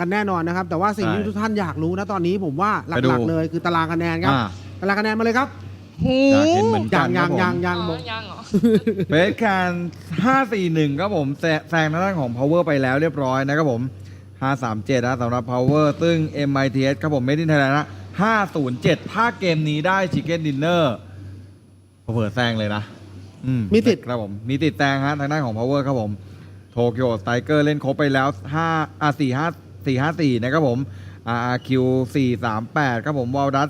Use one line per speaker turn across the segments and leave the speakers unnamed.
กันแน่นอนนะครับ แต่ว่าสิ่งที่
ใช่
ทุกท่านอยากรู้นะตอนนี้ผมว่าห
ไปดู
ลักๆเลยคือตารางคะแนนครับ
อ่า
ตารางคะแนนมาเลยครับ
หู
อยากเห็นเหมือน
ยั
กั
ง
นค
ยั
รับ
ง
ผม
ยังยัง
อ๋
บ
อ
อก
ยังเหรอ
เฟสแคน541ครับผมแซแซงทางด้านของ power ไปแล้วเรียบร้อยนะครับผม 537นะสำหรับ power ซึ่ง MITS ครับผม made in Thailand นะ507 ถ้าเกมนี้ได้ chicken dinner เผื่อๆแซงเลยนะอื
มีติด
ครับผม มีติดแซงฮะทางด้านของ power ครับผมโตเกียวสไตเกอร์เล่นครบไปแล้ว5อะ45 454 นะครับผม RRQ 438 ครับผมวอลดัส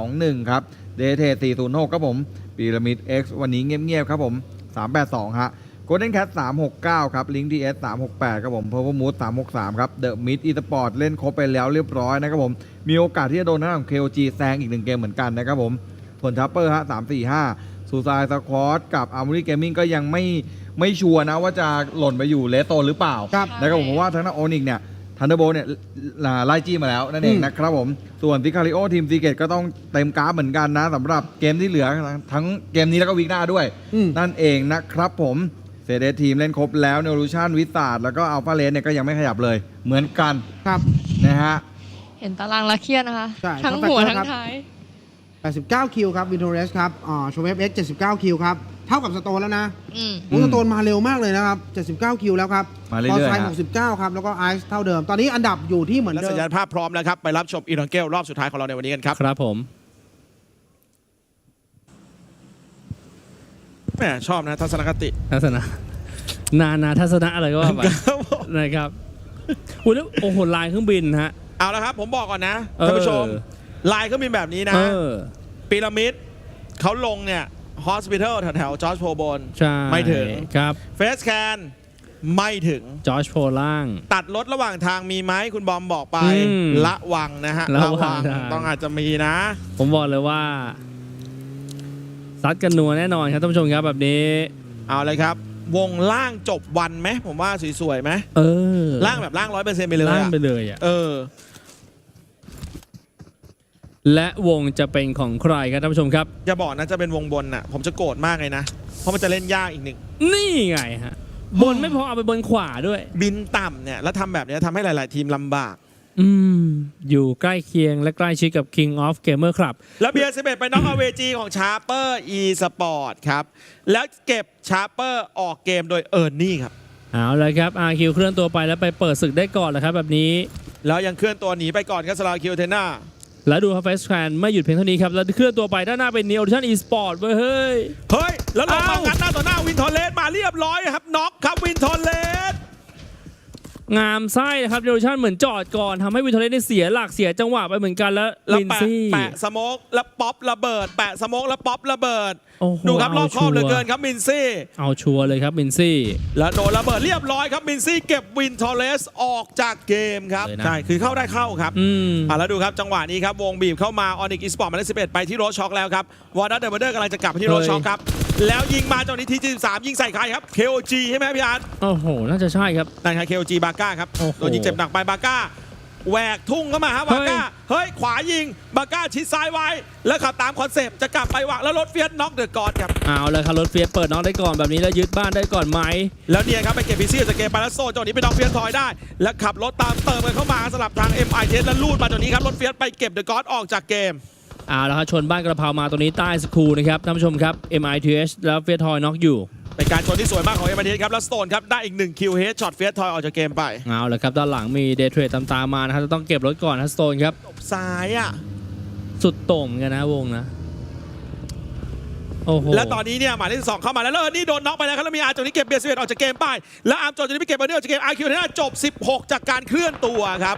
421 ครับเดเท406 ครับผมพีระมิด X วันนี้เงียบๆ ครับผม 382 ฮะ Golden Cat 369 ครับ Link DS 368 ครับผม Purple Mood 363 ครับ The Mid Esport เล่นครบไปแล้วเรียบร้อยนะครับผม มีโอกาสที่จะโดนทางด้านของ KOG แซงอีกหนึ่งเกมเหมือนกันนะครับผมส่วนทัพเปอร์ฮะ345ซูซายสควอตกับ Armory Gaming ก็ยังไม่ไม่ชัวร์นะว่าจะหล่นไปอยู่เลสโตนหรือเปล่า
ครับ
นะครับผมเพราะว่าทางด้านโอนิกเนี่ย ทันเดอร์โบเนี่ยอ่าไล่จี้มาแล้วนั่นเอง
อืม
นะครับผม ส่วนซิคาริโอทีมซีเกตก็ต้องเต็มกราฟเหมือนกันนะสำหรับเกมที่เหลือทั้งเกมนี้แล้วก็วีคหน้าด้วย
อืม
นั่นเองนะครับผมเซเดทีมเล่นครบแล้วเนรูชันวิสาดแล้วก็อัลฟาเลนเนี่ยก็ยังไม่ขยับเลย เหมือนกัน
ครับ
นะฮะ
เห็นตารางและเครียดนะคะ
ใช่
ทั้ง
เพราะ
หัว
แฟกเตอร์
ทั้
ครั
ง
บ
ท้าย
89 คิวครับวินโทเรสครับอ่าโชเวฟเอ็ก79 คิวครับ เท่ากับสโตนแล้วนะ
อืม
โอ้สโตนมาเร็วมากเลยนะครับ 79 คิวแล้วครับ
มาเรื่อยๆ
พอไซ
ฮะ
69 ครับ แล้วก็ไอซ์เท่าเดิม ตอนนี้อันดับอยู่ที่เหมือน
และ
เดิ
สัญ
ม
ญาณภาพพร้อมแล้วครับไปรับชมอีทองเกลรอบสุดท้ายของเราในวันนี้กันครับ
ครับผม
แหมชอบนะทัศนคติ
ทัศนะ นานาทัศนะอะไรก็ว่าไป
ครับผม
นะครับอุ้ยแล้วโอ้โหลายเครื่องบินฮะ
เอาละครับ ผมบอกก่อนนะ
เออ
ท่านผู้ชมลายก็มีแบบนี้นะ
เออ
พีระมิดเขาลงเนี่ย ฮอสพิทอลแถวๆจอร์จโพบน
ใช่
ไม่ถึง
ครับ
เฟสแคนไม่ถึง
จอร์จโพล่าง
ตัดรถระหว่างทางมีไหมคุณบอมบอกไป
อืม
ละวังนะฮะ
ระวังทาง
ต้องอาจจะมีนะ
ผมบอกเลยว่าซัดกันนัวแน่นอนครับท่านผู้ชมครับแบบนี้
เอาเลยครับ วงล่างจบวันไหมผมว่าสวยๆไหม
เออ
ล่างแบบล่างร้อยเปอร์เซ็นต์ไปเลย
ล่าง
อะ
ไปเลยอะ
เออ
และวงจะเป็นของใครครับท่านผู้ชมครับ
อย่าบอกนะจะเป็นวงบนน่ะ ผมจะโกรธมากเลยนะ เพราะมันจะเล่นยากอีกหนึ่ง
นี่ไงฮะ บนไม่พอเอาไปบนขวาด้วย
บินต่ำเนี่ยแล้วทำแบบเนี้ยทำให้หลาย ๆ ทีมลำบาก
อืม อยู่ใกล้เคียงและใกล้ชิดกับ King of Gamer Club
แล้วเบียร์สิบเอ็ดไปน็อกเอาเวจีของชาร์เปอร์อีสปอร์ตครับ แล้วเก็บชาร์เปอร์ออกเกมโดยเอิร์นนี่ครับ
เอาเลยครับ RQ เคลื่อนตัวไปแล้วไปเปิดศึกได้ก่อนเลยครับ แบบนี้
แล้วยังเคลื่อนตัวหนีไปก่อนครับสลาคิวเทน่า
แล้วดูครับเฟสแคนไม่หยุดเพียงเท่านี้ครับ แล้วเคลื่อนตัวไปด้านหน้าเป็น Neo Audition Esport เว้ยเฮ้ย
เฮ้ย แล้วลงมา
เอ้า
งัดหน้าต่อหน้าวินทอร์เลสมาเรียบร้อยครับน็อกครับวินทอร์เลส
งามไส้นะครับ Neo Audition เหมือนจอดก่อนทำให้วินเทอร์เลสได้เสียหลักเสียจังหวะไปเหมือนกันแล้ว
แล้ว
ลิน
แปะ
ซี่
แปะสโมกแล้วป๊อประเบิด แปะสโมกแล้วป๊อประเบิด
โอ้โห
ดูครับรอบครอบเหลือเกินาครับมินซี่
เอาชัวร์เลยครับมินซี่
แล้วโดนระเบิดเรียบร้อยครับมินซี่เก็บวินทอร์เลสออกจากเกมครับ
เลยนะ
ใช่ คือเข้าได้เข้าครับ
อืม
อะแล้วดูครับ จังหวะนี้ครับ วงบีบเข้ามาออนิกอีสปอร์ตหมายเลข11ไปที่โรสช็อกแล้วครับวอร์ดัตเดอร์เบอร์เดอร์กำลังจะกลับไปที่โรสช็อกครับแล้วยิงมาจังหวะนี้ที13ยิงใส่ใครครับ KOG ใช่ไหมพี่อาร์ต
โอ้โห น่าจะใช่ครับ
นั่นครับ KOG บาก้าครับ
โอ้โห
โดนยิงเจ็บหนักไปบาก้าแหวกทุ่งเข้ามาครับบาก้าเฮ้ย ขวายิงบาก้าชิดซ้ายไว้ แล้วขับตามคอนเซปต์จะกลับไปวางแล้วรถเฟียสน็อกเดอะกอดครับ
เอาเลยครับรถเฟียสเปิดน้องได้ก่อนแบบนี้แล้วยึดบ้านได้ก่อนไหม
แล้วเนี่ยครับไปเก็บพีซี่จากเกมไปแล้วโซนจังหวะนี้ไปน็อกเฟียสถอยได้ แล้วขับรถตามเติมกันเข้ามาสลับทาง MI เทสแล้วลูดมาจังหวะนี้ครับรถเฟียสไปเก็บเดอะกอดออกจากเกม
เอาแล้วครับชนบ้านกระเพรามาตรงนี้ใต้สกรูนะครับท่านผู้ชมครับ MITH แล้วเฟียสทอยน็อกอยู่
เป็นการชนที่สวยมากของ MI เทสครับ แล้วสโตนครับ ได้อีก1คิวเฮดช็อตเฟียสถอยออกจากเกมไป
เอาเลยครับ ด้านหลังมีเดย์เทรดตามๆมานะครับจะต้องเก็บรถก่อนนะสโตนครับ
ซ้ายอะ
สุดโต่งเหมือนกันนะวงนะ โอ้โห
แล้วตอนนี้เนี่ยหมายเลขสองเข้ามาแล้วแล้วเออนี่โดนน็อกไปแล้วครับ แล้วมีอาร์มจนนี้เก็บเบียร์สเวตออกจากเกมไป แล้วอาร์มจนนี้ไปเก็บเบอร์เนอร์ออกจากเกมอาร์คิวเทน่าจบ 16 จากการเคลื่อนตัวครับ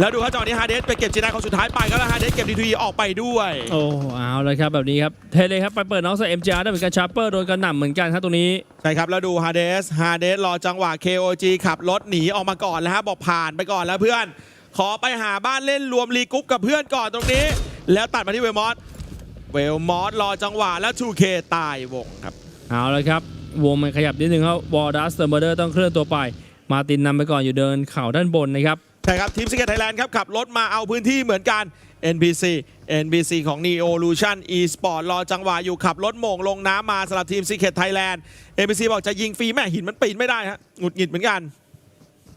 แล้วดูครับจังหวะนี้ฮาเดสไปเก็บจีนายคนสุดท้ายไปครับแล้วฮาเดสเก็บดีทีออกไปด้วย
โอ้เอาเลยครับแบบนี้ครับเทเลยครับไปเปิดน้องใส่ MJR ได้เหมือนกันชาร์เปอร์โดนกระหน่ำเหมือนกันครับตรงนี้
ใช่ครับ แล้วดูฮาเดสฮาเดสรอจังหวะ KOG ขับรถหนีออกมาก่อนแล้วฮะบอกผ่านไปก่อนแล้วเพื่อน ขอไปหาบ้านเล่นรวมรีกรุ๊ปกับเพื่อนก่อนตรงนี้ แล้วตัดมาที่เวลมอสเวลมอสรอจังหวะแล้ว 2K ตายวงครับ
เอาเลยครับวงมันขยับนิดนึงครับวอร์ดัสเตอร์เมอร์ต้องเคลื่อนตัวไป มาตินนำไปก่อนอยู่เดินเข่าด้านบนนะครับ
ใช่ครับทีมสเก็ตไทยแลนด์ครับขับรถมาเอาพื้นที่เหมือนกัน NBC NBC ของ Neolution Esport รอจังหวะอยู่ขับรถโมงลงน้ำมาสำหรับทีม s ีเ e t Thailand NBC บอกจะยิงฟรีแม่หินมันปีนไม่ได้ฮะหงุดหงิดเหมือนกัน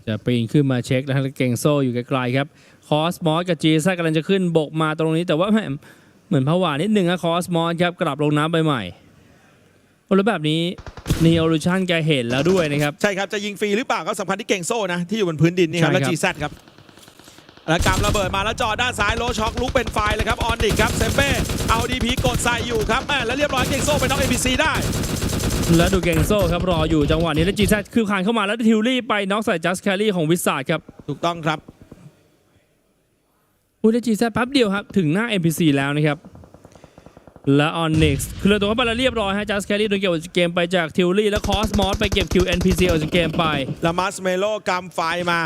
จะปีนขึ้นมาเช็คแล้วเก่งโซ่อยู่ไกลๆครับ คอสมอสกับจีซ่ากำลังจะขึ้นบกมาตรงนี้แต่ว่าแหม่เหมือนผวานิดนึงนะคอสมอสครับกลับลงน้ำไปใหม่แล้วแบบนี้ นีโอลูชันแกเห็นแล้วด้วยนะครับ
ใช่ครับ จะยิงฟรีหรือเปล่าก็สำคัญที่เก่งโซ่นะ ที่อยู่บนพื้นดินนี่ครับ
ใช่
แล้ว
ครับ
จีแซครับแล้วกำระเบิดมาแล้วจอด้านซ้ายโลช็อกลุกเป็นไฟเลยครับ ออนดิกครับเซมเบ้เอาดีพีกดใส่อยู่ครับแม่แล้วเรียบร้อยเก่งโซ่เป็นน้องเอ็ซีได้
แล้วดูเก่งโซ่ครับรออยู่จังหวะนี้แล้วจีซ่าคือคานเข้ามาแล้วทิวลี่ไปน็อกใส่จัสแคลรี่ของวิสาดครับ
ถูกต้องครับ
อุ้ยแล้วจีซ่าแป๊บเดียวครับถึงหน้า NPC แล้วนะครับ และออนนิกซ์เคลื่อนตัวเข้าไปแล้วเรียบร้อยฮะจัสแคลรี่โดนเก็บเกมไปจากทิวลี่และคอสมอสไปเก็บคิว NPC ออกจากเกมไป
ลามัสเมโลกำไฟมา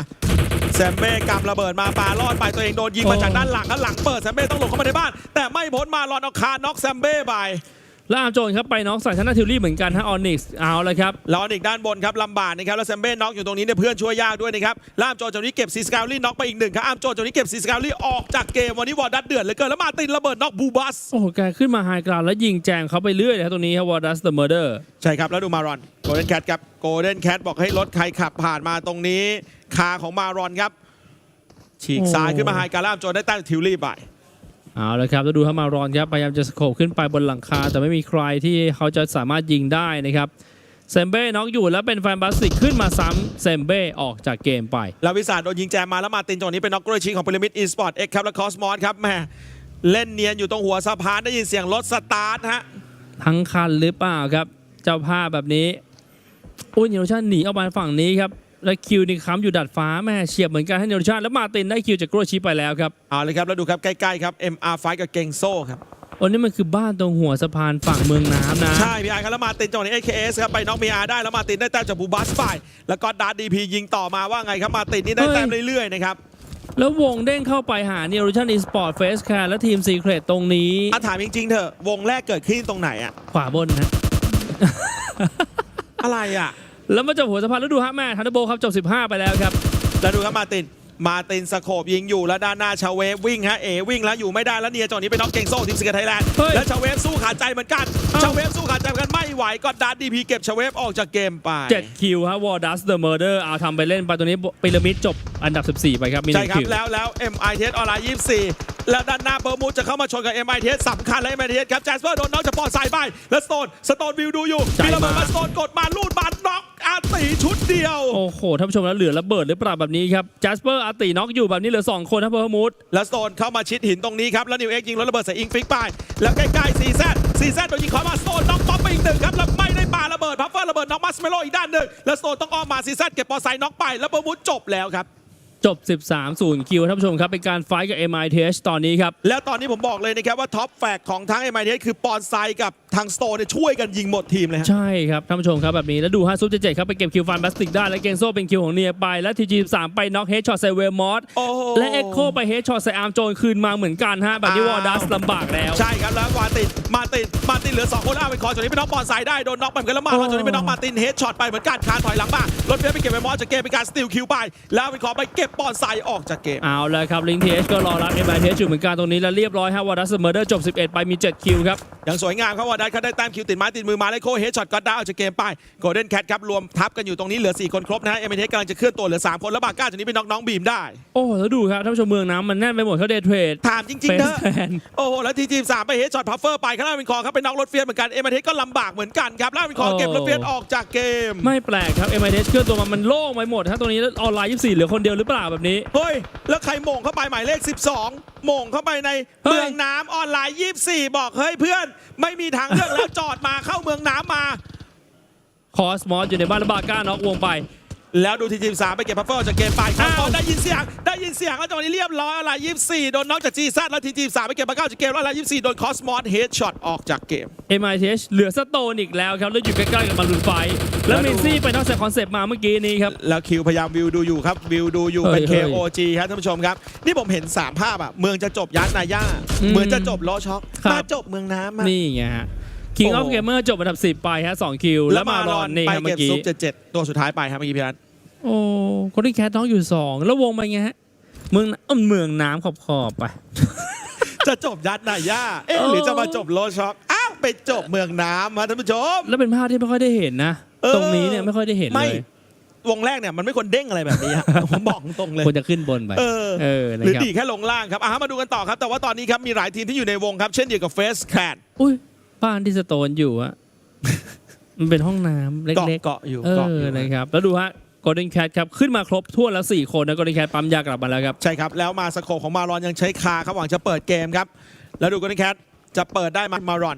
แซมเบ้กำระเบิดมาปาลอดไปตัวเองโดนยิงมาจากด้านหลังแล้วหลังเปิดแซมเบ้ต้องหลบเข้ามาในบ้าน แต่ไม่พ้นมารอนเอาคาน็อกแซมเบ้ไป
ล้วอาร์มโจนครับไปน็อกใส่ทันนาทิวลี่เหมือนกันฮะออนเน็กซ์เอาเลยครับ
แล้วอีกด้านบนครับลำบากนะครับแล้วแซมเบ้น็อกอยู่ตรงนี้เนี่ยเพื่อนช่วยยากด้วยนะครับล่ามโจนจากนี้เก็บซีสกาลี่น็อกไปอีกหนึ่งครับอามโจนจากนี้เก็บซีสกาลี่ออกจากเกมวันนี้วอร์ดัตเดือดเหลือเกินแล้วมาตินระเบิดน็อกบูบัส
โอ้โหแกขึ้นมาไฮกราวแล้วยิงแจงเขาไปเรื่อยเลยครับตรงนี้ครับวอร์ดัสเดอะเมอร์เดอร์
ใช่ครับแล้วดูมารอนโกลเด้นแคทครับโกลเด้นแคทบอกให้รถใครขับผ่านมาตรงนี้คาของมารอนครับฉีกซ้ายขึ้นมาไฮการ่ามโจนได้แต้มทิวลี่ไป
เอาเลยครับแล้วดูฮามารอนครับพยายามจะสโคบขึ้นไปบนหลังคา แต่ไม่มีใครที่เขาจะสามารถยิงได้นะครับเซมเบ้น็อกอยู่แล้วเป็นแฟนบาสติกขึ้นมาซ้ำเซมเบ้ออกจากเกมไป
แล้ววิสาโดนยิงแจมมาแล้วมาตินจังหวะนี้เป็นน็อกกรชิงของพีระมิดอีสปอร์ตเอ็กครับแล้วคอสมอสครับแหม่เล่นเนียนอยู่ตรงหัวสะพานได้ยินเสียงรถสตาร์ทฮะ
ทั้งคันหรือเปล่าครับ เจ้าภาพแบบนี้อุ้ยเนโรชันหนีออกมาฝั่งนี้ครับ แล้วคิวนี่ค้ำอยู่ดัดฟ้าแม่เฉียบเหมือนกันให้เนโรชันแล้วมาตินได้คิวจากโกรชิไปแล้วครับ
เอาเลยครับแล้วดูครับใกล้ๆครับ MR5 กับเกงโซ่ครับ
โอ้นี่มันคือบ้านตรงหัวสะพานฝั่งเมืองน้ำนะ
ใช่พี่ไอครับแล้วมาตินจังหวะนี้ AKS ครับไปน็อกมีอาได้แล้วมาตินได้แต้มจากบูบัสไปแล้วก็ดาร์ดีพียิงต่อมาว่าไงครับมาตินนี่ได้แต้มเรื่อยๆนะครับ
แล้ววงเด้งเข้าไปหาเนโรชันอีสปอร์ตเฟสแคร์และทีมซีเครตตรงนี้
อะถามจริงๆเถอะวงแรกเกิดขึ้นตรงไหนอะ
ขวาบนนะ
อะไรอะ
แล้วมาจบหัวสะพานแล้วดูฮะแม่ทันเดอร์โบครับจบ 15 ไปแล้วครับ
แล้วดูครับมาติน มาตินสโคบยิงอยู่แล้วด้านหน้าชาเวฟวิ่งฮะเอวิ่งแล้วอยู่ไม่ได้แล้วเนียจังหวะนี้ไปน็อกเกงโซ่ทีมสเกตไทยแลนด์
เฮ้ย
แล้วชาเวฟสู้ขาดใจเหมือนกัน
เอ้า
ชาเวฟสู้ขาดใจเหมือนกัน ไม่ไหวก็ดาร์ดีพีเก็บชาเวฟออกจากเกมไป
7 คิวฮะวอร์ดัสเดอะเมอร์เดอร์เอาทำไปเล่นไปตัวนี้พีระมิดจบอันดับ 14 ไปครับ มีห
ใช่
นึ่ง
ครับ
คิว
แล้วแล้ว MITS ออนไลน์24 แล้วด้านหน้าเบอร์มูดจะเข้ามาชนกับ MITS สำคัญและ MITS ครับแจสเปอร์โดนน็อกจากปอดสายไปแล้วสโตนสโตนวิวดูอยู่
ใจ
มีระเบิด
มาก
มาสโตนกดมาลูดมาน็อกอาตีชุดเดียว
โอ้โหท่านผู้ชมแล้วเหลือระเบิดหรือเปล่าแบบนี้ครับจัสเปอร์อาร์ตีน็อกอยู่แบบนี้เหลือ 2 คนครับเบอร์มูด
แล้วสโตนเข้ามาชิดหินตรงนี้ครับ แล้วนิวเอ็กยิงรถระเบิดใส่อิงฟิกไป แล้วใกล้ๆซีแซด ซีแซนโดนยิงเข้ามาสโตนน็อกป๊อปไปอีกหนึ่งครับแล้วไม่ได้ปาระเบิดพัฟเฟอร์ระเบิดน็อกมัสเมโลอีกด้านหนึ่งแล้วสโตนต้องอ้อมมาซีแซนเก็บปอไซน็อกไปแล้วเบอร์มูดจบแล้วครับ
บ 13 0 คิวท่านผู้ชมครับ เป็นการไฟท์กับ MITH ตอนนี้ครับ
แล้วตอนนี้ผมบอกเลยนะครับว่าท็อปแฟกของทั้ง MITS คือปอนไซกับทางสโตนเนี่ยช่วยกันยิงหมดทีมเลยฮะ
ใช่ครับท่านผู้ชมครับแบบนี้ แล้วดูฮะซุปเจเจครับไปเก็บคิวฟันบาสติกได้ และเกงโซ่เป็นคิวของเนียไป และทีจีสามไปน็อกเฮดช็อตใส่เวลมอส
โอ้โห
และเอ็กโคไปเฮดช็อตใส่อาร์มโจนคืนมาเหมือนกันฮะแบบนี้วอร์ดัสลำบากแล้ว
ใช่ครับแล้วมาตินมาตินมาตินเหลือ2คนอ้าวเป็นคอจนนี้เป็นน็อกบอลสายได้โดนน็อกไปเหมือนกันแล้วมา
โอ้
จนนี้เป็นน็อกมาตินเฮดช็อตไปเหมือนกันคานถอยหลังมารถเฟียสไปเก็บไปมอสจากเกมเป็นการสติลคิวไปแล้วเป็นคอไปเก็บบอลสายออกจากเกม
เอาเลยครับลิงเทชก็รอรับเอ็มไอยู่เหมือนกันตรงนี้แล้วเรียบร้อยฮะวอร์ดัสเมอร์เดอร์จบ 11 ไปมี 7 คิวครับ
ย่างสวยงามครับว่าได้เขาได้แต้มคิวติดไม้ติดมือมาเลยโคเฮดช็อตก็ได้ออกจากเกมไปโกลเด้นแคทครับรวมทับกันอยู่ตรงนี้เหลือ 4 คนครบนะฮะเอเมเทสกำลังจะเคลื่อนตัวเหลือ 3 คนแล้วบาก้าจากนี้เป็นน็อกน้องบีมได้
โอ้แล้วดูครับท่านผู้ชมเมืองน้ำมันแน่นไปหมดเขาเดย์เทรด
ถามจริง
เป็
ๆ
น
เถอะ
แฟน
โอ้โหแล้วทีทีมสามไปเฮดช็อตพัฟเฟอร์ไปข้างล่างเป็นคอครับเป็นน็อกรถเฟียสเหมือนกันเอเมเทสก็ลำบากเหมือนกันครับล่างเป็นคอเก็บรถเฟียสออกจากเกม
ไม่แปลกครับ MITH เคลื่อนตัวมามันโล่งไปหมดฮะตรงนี้แล้วออนไลน์24เหลือคนเดียวหรือเปล่าแบบนี้
เฮ้ยแล้วใครโมงเข้าไปหมายเลข 12โมงเข้าไปใน
เฮ้ย
เมืองน้ำออนไลน์ 24 บอกเฮ้ยเพื่อนไม่มีทางเลือกแล้วจอดมาเข้าเมืองน้ำมา
คอสมอสอยู่ในบ้านแล้วบาก้าน็อกวงไป
แล้วดูทีทีมสามไปเก็บพัฟเฟอร์จากเกมไปค
อ้า
รั
ว
บได้ยินเสียง ได้ยินเสียงแล้วจังหวะนี้เรียบร้อยอะไร24โดนน็อกจากจีซัดแล้วทีทีมสามไปเก็บมาเก้าจากเกมแล้วอะไร24โดนคอสมอสเฮดช็อตออกจากเกม
MITH เหลือสโตนอีกแล้วครับ แล้วอยู่ใกล้ๆกับมารุนไฟ แล้ว
แล้วดู
เมซี่ไปนอกจากคอนเซปต์มาเมื่อกี้นี้ครับ
แล้วคิวพยายามวิวดูอยู่ครับ วิวดูอยู่
เฮ้ย
เป็น
เฮ้ย
KOG ครับท่านผู้ชมครับ นี่ผมเห็น 3 ภาพอะ เมืองจะจบยัดนาย่า
อืม
เหมือนจะจบล้อช็อก
ครับ
มาจบเมืองน้ำอะ
นี่ไงฮะ King
โอ้
of Gamer จบอันดับ 10 ไปฮะ2คิว แล้วมารอนนี่
ไป
ครับเมื่
เก็บ
อกี้
ซุปเจ็ดๆตัวสุดท้ายไปครับเมื่อกี้พี่รัต
โอ้คนที่แคทน้องอยู่ 2 แล้ววงไปไงฮะ เมืองน้ำเมืองน้ำขอบๆไป
จะจบยัดนาย่าเอ๊ะ
เออ
หรือจะมาจบล้อช็อกอ้าวไปจบเมืองน้ำฮะท่านผู้ชม
แล้วเป็นภาพที่ไม่ค่อยได้เห็นนะ
เออ
ตรงนี้เนี่ยไม่ค่อยได้เห็น
ไม่
เลย
วงแรกเนี่ยมันไม่ควรเด้งอะไรแบบนี้ฮะ ผมบอกตรงเลย
ควรจะขึ้นบนไป
เออ
เออ
ห
นะ
รือ
ครับ
ดีแค่ลงล่างครับอะมาดูกันต่อครับ แต่ว่าตอนนี้ครับมีหลายทีมที่อยู่ในวงครับ เช่นเดียวกับเฟสแคน
อุ้ย บ้านที่สโตนอยู่อะมันเป็นห้องน้ำเเกาะล็ก
เกาะอยู่
ๆเอ
เกาะ
อ
อยู่
นะครับ แล้วดูฮะ Golden Cat ครับ ขึ้นมาครบทั่วนแล้ว 4 คนนะ Golden Cat ปั๊มยากลับมาแล้วครับ
ใช่ครับ แล้วมาสโคปของมารอนยังใช้คาครับหวังจะเปิดเกมครับ แล้วดูกันแคทจะเปิดได้ไหมมารอน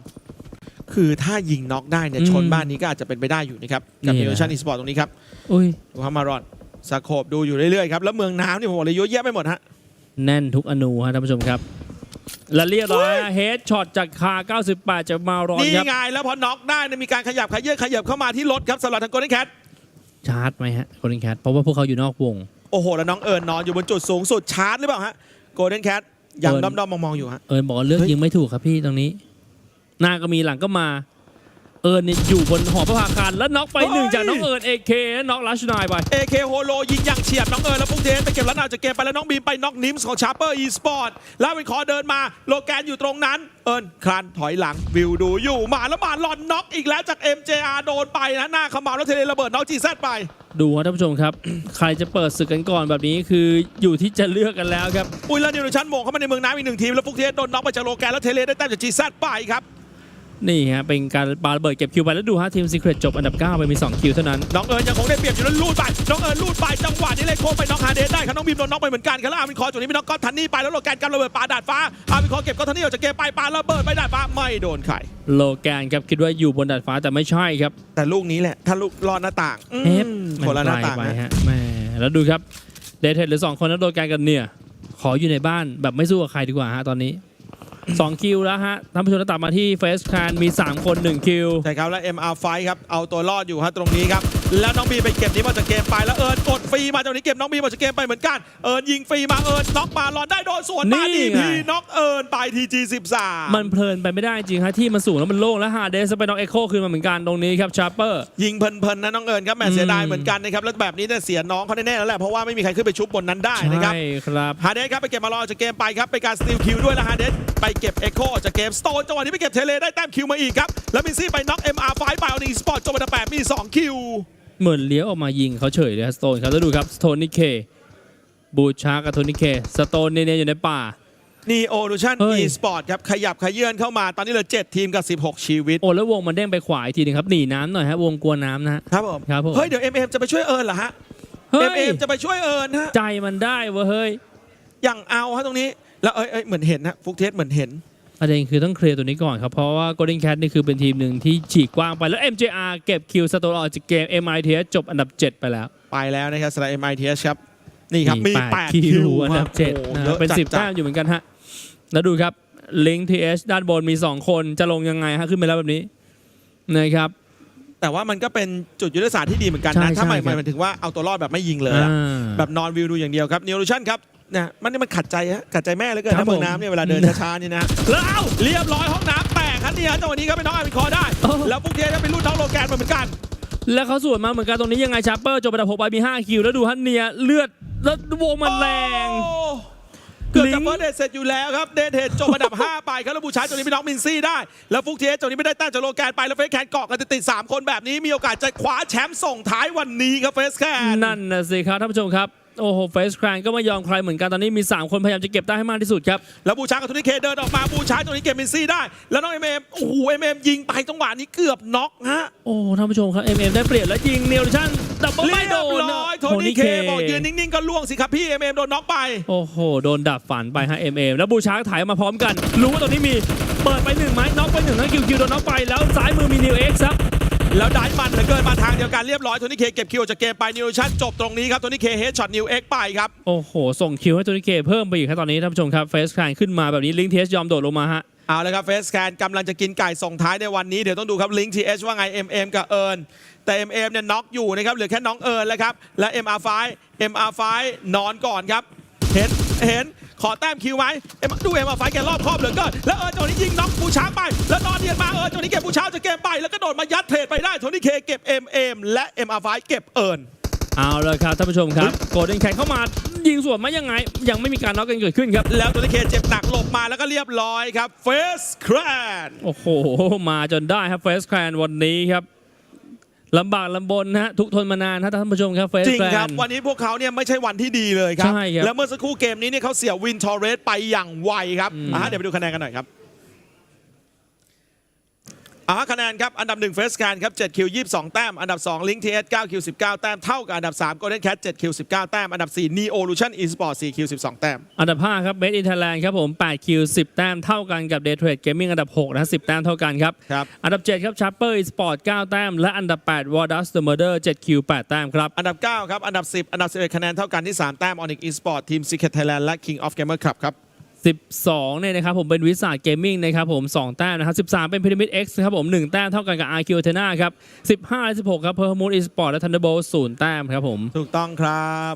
คือถ้ายิงน็อกได้เนี่ย
อืม
ชนบ้านนี้ก็อาจจะเป็นไปได้อยู่นะครับกับ
นี่
นิ
แห
ว
ละ
ชั่นอีสปอร์ตตรงนี้ครับ
อุ้ย
ดูครับมารอนสโคปดูอยู่เรื่อยๆครับแล้วเมืองน้ำเนี่ยผมบอกเลยเยอะแยะไปหมดฮะ
แน่นทุกอนูฮะท่านผู้ชมครับ และเรียบร้อยเฮดช็อตจากคา 98จะมารอน
นี่
ครับ
ไงแล้วพอน็อกได้เนี่ยมีการขยับขยื่นขยับเข้ามาที่รถครับสำหรับทางโกลเด้นแคท
ชาร์จไหมฮะ Golden Cat เพราะว่าพวกเขาอยู่นอกวง
โอ้โห แล้วน้องเอิญนอนอยู่บนจุดสูงสุดชาร์จหรือเปล่าฮะโกลเด้นแคทยัง
เอิญ
ด้อมๆมองๆอยู่ฮะ
เอิญบอกว่าเลือก
เฮ้ย
ยิงไม่ถูกครับพี่ตรงนี้ หน้าก็มีหลังก็มา เอิญเนี่ยอยู่บนหอประภาคารแล้วน็อกไปหนึ่งจากน้องเอิญเอเคน็อกลัชนายไป
AK โฮโลยิงอย่างเฉียบน้องเอิญแล้วปุ๊กเทนไปเก็บลัดนาวจากเกมไปแล้วน้องบีมไปน็อกนิมส์ของชาร์เปอร์อีสปอร์ตแล้วเป็นคอเดินมาโลแกนอยู่ตรงนั้น เอิญคลานถอยหลังวิวดูอยู่มาแล้วมาหลอนน็อกอีกแล้วจาก MJR โดนไปนะหน้าขมาวแล้วเทเลระเบิดน็อกจีแซไป
ดูครับท่านผู้ชมครับ ใครจะเปิดศึกกันก่อนแบบนี้คืออยู่ที่จะเลือกกันแล้วครับ
อุ้ยแล้วนิวชันโมงเข้ามาในเมืองน้ำอีกหนึ่งทีมแล้วปุ๊กเทนโดนน็อกไปจากโลแกนแล้วเทเลได้แต้มจากจีแซไปครับ
นี่ฮะเป็นการปาระเบิดเก็บคิวไปแล้วดูฮะทีมซีเครตจบอันดับ 9 ไปมี 2 คิวเท่านั้น
น้องเอิญยังคงได้เปรียบอยู่แล้วลูดไป น้องเอิญลูดไปจังหวะนี้เลยโค้งไปน้องฮาเดสได้ครับน้องบีมโดนน็อกไปเหมือนกันครับแล้วอาร์มินคอร์จุดนี้มีน้องก็อตทันนี่ไปแล้วโลแกนกำระเบิดปาดาดฟ้าอาร์มินคอร์เก็บก็อตทันนี่ออกจากเกมไปปาระเบิดไปดาดฟ้าไม่โดนใคร
โลแกนครับคิดว่าอยู่บนดาดฟ้าแต่ไม่ใช่ครับ
แต่ลูกนี้แหละถ้าลูกรอดหน้าต่างอืม
เอฟ
คนละหน้า
ไก
ต่าง
ไป
นะ
ฮะแหม่แล้วดูครับเดทเทดหรือ2คนนั้นโลแกนกันเนี่ยขออยู่ในบ้านแบบไม่สู้กับใครดีกว่าฮะตอนนี้ 2 คิวแล้วฮะท่านผู้ชมตัดมาที่เฟสคานมี 3 คน 1 คิว
ใช่ครับ และ MR ไฟครับ เอาตัวรอดอยู่ฮะตรงนี้ครับ แล้วน้องบีไปเก็บนี้มาจากเกมไปแล้วเอิญกดฟรีมาจากนี้เก็บน้องบีมาจากเกมไปเหมือนกันเอิญยิงฟรีมาเอิญน็อกมารอนได้โดนสวนมา
นี่
ดี
ไง
พีน็อกเอิญไปทีจีสิบสาม
มันเพลินไปไม่ได้จริงฮะที่มันสูงแล้วมันโล่งแล้วฮาเดสไปน็อกเอ็โคคืนมาเหมือนกันตรงนี้ครับชาร์เปอร์
ยิงเพลินๆนะน้องเอิญครับแหม
อืม
เสียดายเหมือนกันนะครับแล้วแบบนี้เนี่ยเสียน้องเขาแน่ๆแล้วแหละเพราะว่าไม่มีใครขึ้นไปชุบบนนั้นได้นะครับ
ใช่ครับ
ฮาเดสครับไปเก็บมารอจากเกมไปครับไปการสติลคิวด้วยแล้วฮาเดสไปเก็บเอ็กโคจากเกมสโตนจังหวะนี้ไปเก็บเทเลได้แต้มคิวมาอีกครับแล้วมินซี่ไปน็อก MR ไฟไปเอาดีสปอร์ตจบอันดับแปดมี 2 คิว
เหมือนเลี้ยวออกมายิงเขาเฉยเลยสโตนครับแล้วดูครับสโตนนิเคบูชากับโทนิเคสโตนเนี่ยอยู่ในป่า
นีโอนูชั่น
เฮ้ย
อีสปอร์ตครับ ขยับขยื่นเข้ามาตอนนี้เหลือ 7 ทีมกับ 16 ชีวิต
โอ้แล้ววงมันเด้งไปขวาอีกทีหนึงครับ หนีน้ำหน่อยฮะ วงกลัวน้ำนะฮะ
ครับผม
ครับผม
เฮ้ย เดี๋ยว MM จะไปช่วยเอิญเหรอฮะ
เฮ้ย
MM จะไปช่วยเอิญฮะ
ใจมันได้เว้ยเฮ้ย
อย่างเอาฮะตรงนี้ แล้วเอ้ยเอ้ยเหมือนเห็นนะฟุกเทสเหมือนเห็น
ประเด็นคือต้องเคลียร์ตัวนี้ก่อนครับ เพราะว่า Golden Cat นี่คือเป็นทีมหนึ่งที่ฉีกกว้างไปแล้ว MJR เก็บคิวสโตนออกจากเกม MITS จบอันดับ 7 ไปแล้ว
ไปแล้วนะครับสำหรับ MITS ครับ นี่ครับ มี
แปด
8คิว
อันดับ
โอ้โห
7นะ
เยอะ
เป็น
จัด
10แต้มอยู่เหมือนกันฮะ แล้วดูครับ Link TH ด้านบนมี 2 คนจะลงยังไงฮะขึ้นไปแล้วแบบนี้นะครับ
แต่ว่ามันก็เป็นจุดยุทธศาสตร์ที่ดีเหมือนกัน
ใช่
นะ ถ้าหมาย
ใช่ครับ
หมายถึงว่าเอาตัวรอดแบบไม่ยิงเลยอะ
อ่า
แบบนอนวิวดูอย่างเดียวครับนิวชั่นครับ นะมันนี่มันขัดใจฮะขัดใจแม่เหลือเกิน
ครับ
นะเมือง
ผม
น้ำเนี่ยเวลาเดินช้าๆนี่นะ
แล้วเอา
เรียบร้อยห้องน้ำแตกครับเนี่ยจังหวะนี้ก็เป็นน้องอาร์มิคอร์ได้
โอ้
แล้วปุ๊กเทสก็เป็นรุ่นน้องโลแกนมาเหมือนกัน
แล้วเขาสวนมาเหมือนกันตรงนี้ยังไงชาร์เปอร์จบอันดับ6ไปมี5คิวแล้วดูฮันเนียเลือดแล้ววงมันแรง
โอ้เกือบ
ลิ
จะ
งก์
เฟิร์สเดทเสร็จอยู่แล้วครับ เดทเทจจบอันดับ 5 ไปครับแล้วบูชาตัวนี้เป็นน้องมินซี่ได้ แล้วฟุกเทสตัวนี้ไม่ได้แต้มจากโลแกนไป แล้วเฟสแคนเกาะกันติดๆ3คนแบบนี้มีโอกาสจะคว้าแชมป์ส่งท้ายวันนี้ครับเฟสแคน
นั่นนะสิครับท่านผู้ชมครับ โอ้โหเฟสแครนก็ไม่ยอมใครเหมือนกันตอนนี้มี 3 คนพยายามจะเก็บได้ให้มากที่สุดครับ
แล้วบูชากับตัวนี้เคเดินออกมาบูชาตัวนี้เก็บมินซี่ได้ แล้วน้องเอ็มเอ็มโอ้โหเอ็มเอ็มยิงไปจังหวะนี้เกือบน็อกฮะ
โอ้ท่านผู้ชมครับ MM ได้เปรียบแล้วยิงเนลชั่นดับเบิล
เรี
ไม่
ย
โด
บ
น
ร้อยโทนี่เคบอกยืนนิ่งๆก็ล่วงสิครับพี่เอ็มเอ็มโดนน็อกไป
โอ้โหโดนดับฝันไปฮะ MM แล้วบูชาร์กถ่ายมาพร้อมกัน รู้ว่าตรงนี้มีเปิดไปหนึ่งไหมน็อกไปหนึ่งแล้วคิวคิวโดนน็อกไปแล้วซ้ายมือมีนิวเอ็กซ์ครับ
แล้วได้มันเหลือเกินมาทางเดียวกันเรียบร้อยโทนี่เคเก็บคิวออกจากเกมไปนิวชั่นจบตรงนี้ครับโทนี่เคเฮดช็อตนิวเอ็กไปครับ
โอ้โห ส่งคิวให้ตัวนิเคเพิ่มไปอีกครับตอนนี้ท่านผู้ชมครับเฟสแครนขึ้นมาแบบนี้ลิงเทสยอมโดดลงมาฮะ
เอาเลยครับเฟสแคนกำลังจะกินไก่ส่งท้ายในวันนี้เดี๋ยวต้องดูครับลิงก์ทีเอชว่าไง MM กับเอิญแต่ MM เนี่ยน็อกอยู่นะครับเหลือแค่น้องเอิญแล้วครับและ MR5 MR5 นอนก่อนครับเห็นเห็น ขอแต้มคิวไหมเอ็มดู MR5 แกรอบครอบเหลือเกินแล้วเอิญจังหวะนี้ยิงน็อกปูช้างไป แล้วนอนเดียนมาเอิญจังหวะนี้เก็บปูช้างจะเกมไป แล้วก็โดดมายัดเทรดไปได้โทนี่เคเก็บ MM และ MR5 เก็บเอิญ
เอาเลยครับท่านผู้ชมครับโกลเด้นแคทเข้ามายิงสวนมายังไง ยังไม่มีการน็อกกันเกิดขึ้นครับ
แล้วโทนี่เคเจ็บหนักหลบมาแล้วก็เรียบร้อยครับเฟสแคน
โอ้โหมาจนได้ครับเฟสแครนวันนี้ครับ ลำบากลำบนนะฮะทุกทนมานานนะท่านผู้ชมครับเฟส
จริง
แฟ
ครับ
น
วันนี้พวกเขาเนี่ยไม่ใช่วันที่ดีเลยครับ
ใช่ครับ
แล้วเมื่อสักครู่เกมนี้เนี่ยเขาเสียวินทอร์เรสไปอย่างไวครับ
อืม
อะเดี๋ยวไปดูคะแนนกันหน่อยครับ อ่าคะแนนครับ อันดับ1เฟสการครับ7คิว22 แต้ม อันดับ 2 ลิงทีเอส9คิว19 แต้ม เท่ากับอันดับ3 Golden Cat 7คิว19 แต้ม อันดับ 4 Neo Lution Esport 4คิว12 แต้ม
อันดับ 5 ครับเบสอินเทอร์แลนด์ครับผม8คิว10 แต้ม เท่ากันกับ Day Trade Gaming อันดับ6นะ10 แต้มเท่ากันครับ
ครับ
อันดับ 7 ครับ Chopper Esport 9 แต้ม และอันดับ 8 Wardas The Murder 7คิว8แต้มครับ
อันดับ 9 ครับ อันดับ 10 อันดับ11คะแนนเท่ากันที่ 3 แต้ม Onyx Esport ทีม Secret Thailand และ King of Gamer Club ครับ
12เนี่ยนะครับผมเป็นวิสาเกมมิ่งนะครับผม2แต้มนะครับ13 เป็นพีระมิด X นะครับผม1แต้มเท่ากันกับ RQ a t e n a ครับ15และ16 ครับ p e r m o o n Esport และ Thunderbolt 0แต้มครับผม
ถูกต้องครับ